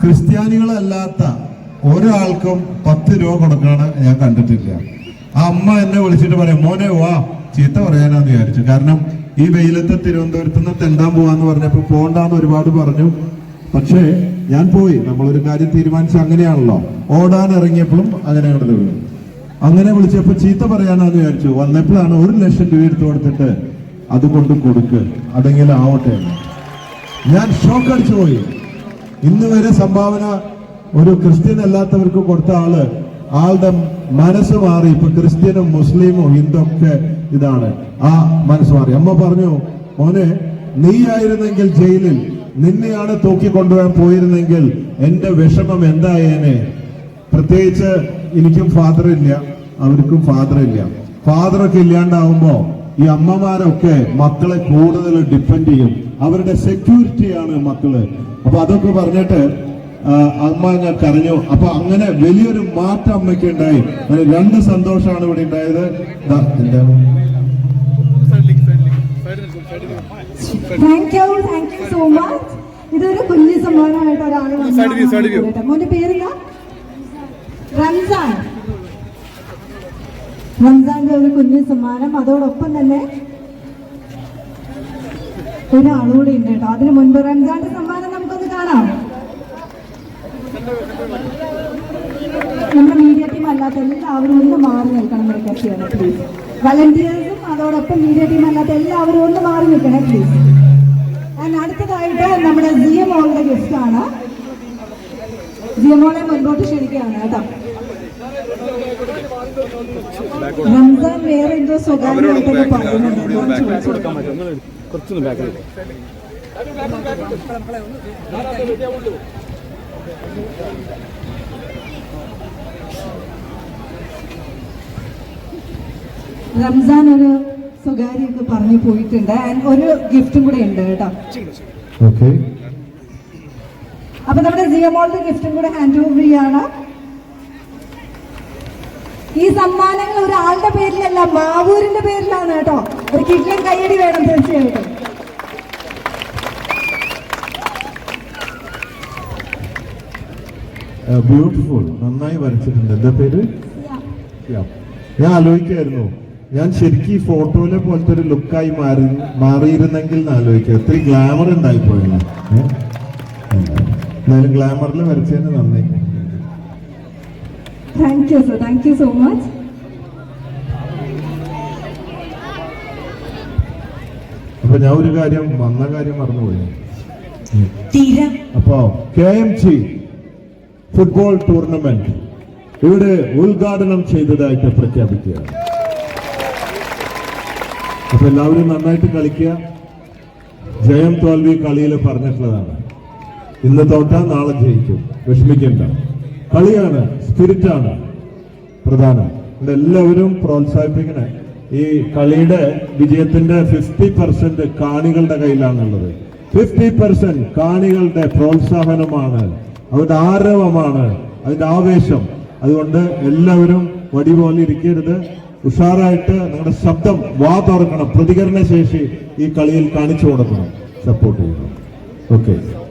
ക്രിസ്ത്യാനികളല്ലാത്ത ഒരാൾക്കും പത്ത് രൂപ കൊടുക്കണ ഞാൻ കണ്ടിട്ടില്ല. ആ അമ്മ എന്നെ വിളിച്ചിട്ട് പറയും മോനെ വാ ചീത്ത പറയാനാന്ന് വിചാരിച്ചു. കാരണം ഈ വെയിലത്തെ തിരുവനന്തപുരത്ത് നിന്ന് തെണ്ടാൻ പോവാന്ന് പറഞ്ഞപ്പോ പോണ്ടാന്ന് ഒരുപാട് പറഞ്ഞു. പക്ഷേ ഞാൻ പോയി. നമ്മളൊരു കാര്യം തീരുമാനിച്ച അങ്ങനെയാണല്ലോ. ഓടാൻ ഇറങ്ങിയപ്പോഴും അങ്ങനെ അങ്ങോട്ട് അങ്ങനെ വിളിച്ചപ്പോ ചീത്ത പറയാനാന്ന് വിചാരിച്ചു. വന്നപ്പോഴാണ് ഒരു ലക്ഷം രൂപ എടുത്തു കൊടുത്തിട്ട് അത് കൊണ്ട് കൊടുക്ക്. അതെങ്കിലും ആവട്ടെ ഞാൻ ഷോക്ക് അടിച്ചു പോയി. ഇന്ന് വരെ സംഭാവന ഒരു ക്രിസ്ത്യൻ അല്ലാത്തവർക്ക് കൊടുത്ത ആൾ ആളുടെ മനസ്സ് മാറി. ഇപ്പൊ ക്രിസ്ത്യനും മുസ്ലിമും ഹിന്ദു ഒക്കെ ഇതാണ്. ആ മനസ്സ് മാറി. അമ്മ പറഞ്ഞു മോനെ നീയായിരുന്നെങ്കിൽ ജയിലിൽ. നിന്നെയാണ് തൂക്കിക്കൊണ്ടുപോകാൻ പോയിരുന്നെങ്കിൽ എന്റെ വിഷമം എന്തായേനെ? പ്രത്യേകിച്ച് എനിക്കും ഫാദർ ഇല്ല. അവർക്കും ഫാദർ ഇല്ല. ഫാദറൊക്കെ ഇല്ലാണ്ടാവുമ്പോ ഈ അമ്മമാരൊക്കെ മക്കളെ കൂടുതൽ ഡിപ്പെൻഡ് ചെയ്യും. അവരുടെ സെക്യൂരിറ്റിയാണ് മക്കൾ. അപ്പൊ അതൊക്കെ പറഞ്ഞിട്ട് അമ്മ ഞാൻ കരഞ്ഞു. അപ്പൊ അങ്ങനെ വലിയൊരു മാറ്റം അമ്മയ്ക്ക് ഉണ്ടായി. അങ്ങനെ രണ്ട് സന്തോഷമാണ് ഇവിടെ ഉണ്ടായത്. ഇതൊരു കുഞ്ഞു സമ്മാനമായിട്ട് ഒരാൾ മോന്റെ പേരില്ല റംസാൻ. റംസാന്റെ ഒരു കുഞ്ഞു സമ്മാനം. അതോടൊപ്പം തന്നെ ഒരാളുകൂടി ഉണ്ട് കേട്ടോ. അതിനു മുൻപ് റംസാന്റെ സമ്മാനം നമുക്കൊന്ന് കാണാം. നമ്മുടെ മീഡിയ ടീം അല്ലാത്ത എല്ലാവരും ഒന്ന് മാറി നിൽക്കണം റിക്വസ്റ്റ് പ്ലീസ് വളണ്ടിയേഴ്സും അതോടൊപ്പം മീഡിയ ടീം അല്ലാത്ത എല്ലാവരും ഒന്ന് മാറി നിൽക്കണം പ്ലീസ് അടുത്തതായിട്ട് നമ്മുടെ ജിയ മോളുടെ ഗിഫ്റ്റ് ആണ്. ജിയ മുൻപോട്ട് ക്ഷണിക്കുകയാണ് കേട്ടോ. റംസാൻ വേറെ എന്തോ സ്വകാര്യമായിട്ടൊക്കെ പറയുന്നുണ്ട്. കുറച്ചൊന്ന് ബാക്കിൽ റംസാൻ ഒരു സ്വകാര്യമൊക്കെ പറഞ്ഞു പോയിട്ടുണ്ട്. ആൻഡ് ഒരു ഗിഫ്റ്റും കൂടെ ഉണ്ട് കേട്ടോ. ഓക്കെ അപ്പൊ നമ്മുടെ ജിയമോളുടെ ഗിഫ്റ്റും കൂടെ ഹാൻഡ് ഓവർ ചെയ്യാണ്. ഈ സമ്മാനങ്ങൾ ഒരാളുടെ പേരിലല്ല മാവൂരിന്റെ പേരിലാണ് കേട്ടോ. ഒരു കിട്ടിലും കയ്യടി വേണം തീർച്ചയായിട്ടും. ബ്യൂട്ടിഫുൾ നന്നായി വരച്ചിട്ടുണ്ട്. എന്താ പേര്. ഞാൻ ആലോചിക്കായിരുന്നു ഞാൻ ശരിക്കും ഈ ഫോട്ടോയിലെ പോലത്തെ ഒരു ലുക്കായി മാറി മാറിയിരുന്നെങ്കിൽ എന്ന് ആലോചിക്കുക. ഒത്തിരി ഗ്ലാമർ ഉണ്ടായിപ്പോയില്ല? എന്നാലും ഗ്ലാമറിൽ വരച്ചതിന് നന്ദി. Thank you sir thank you so much അപ്പൊ ഞാൻ ഒരു കാര്യം വന്ന കാര്യം മറന്നുപോയി. അപ്പോ K M C football tournament ഇവിടെ ഉദ്ഘാടനം ചെയ്തതായിട്ട് പ്രഖ്യാപിക്കുകയാണ് അപ്പൊ എല്ലാവരും നന്നായിട്ട് കളിക്കുക. ജയം തോൽവി കളിയിൽ പറഞ്ഞിട്ടുള്ളതാണ്. ഇന്ന് തോട്ടാ നാളെ ജയിക്കും. വിഷമിക്കണ്ട. കളിയാണ് സ്പിരിറ്റാണ്. പ്രധാനം. ഇവിടെ എല്ലാവരും പ്രോത്സാഹിപ്പിക്കണേ. ഈ കളിയുടെ വിജയത്തിന്റെ ഫിഫ്റ്റി പെർസെന്റ് കാണികളുടെ കയ്യിലാണുള്ളത്. ഫിഫ്റ്റി പെർസെന്റ് കാണികളുടെ പ്രോത്സാഹനമാണ്. അവരുടെ ആരവമാണ് അതിന്റെ ആവേശം. അതുകൊണ്ട് എല്ലാവരും വടി പോലെ ഇരിക്കരുത്. ഉഷാറായിട്ട് നിങ്ങളുടെ ശബ്ദം വാ തുറക്കണം. പ്രതികരണ ശേഷി ഈ കളിയിൽ കാണിച്ചു കൊടുക്കണം. സപ്പോർട്ട് ചെയ്യണം. ഓക്കെ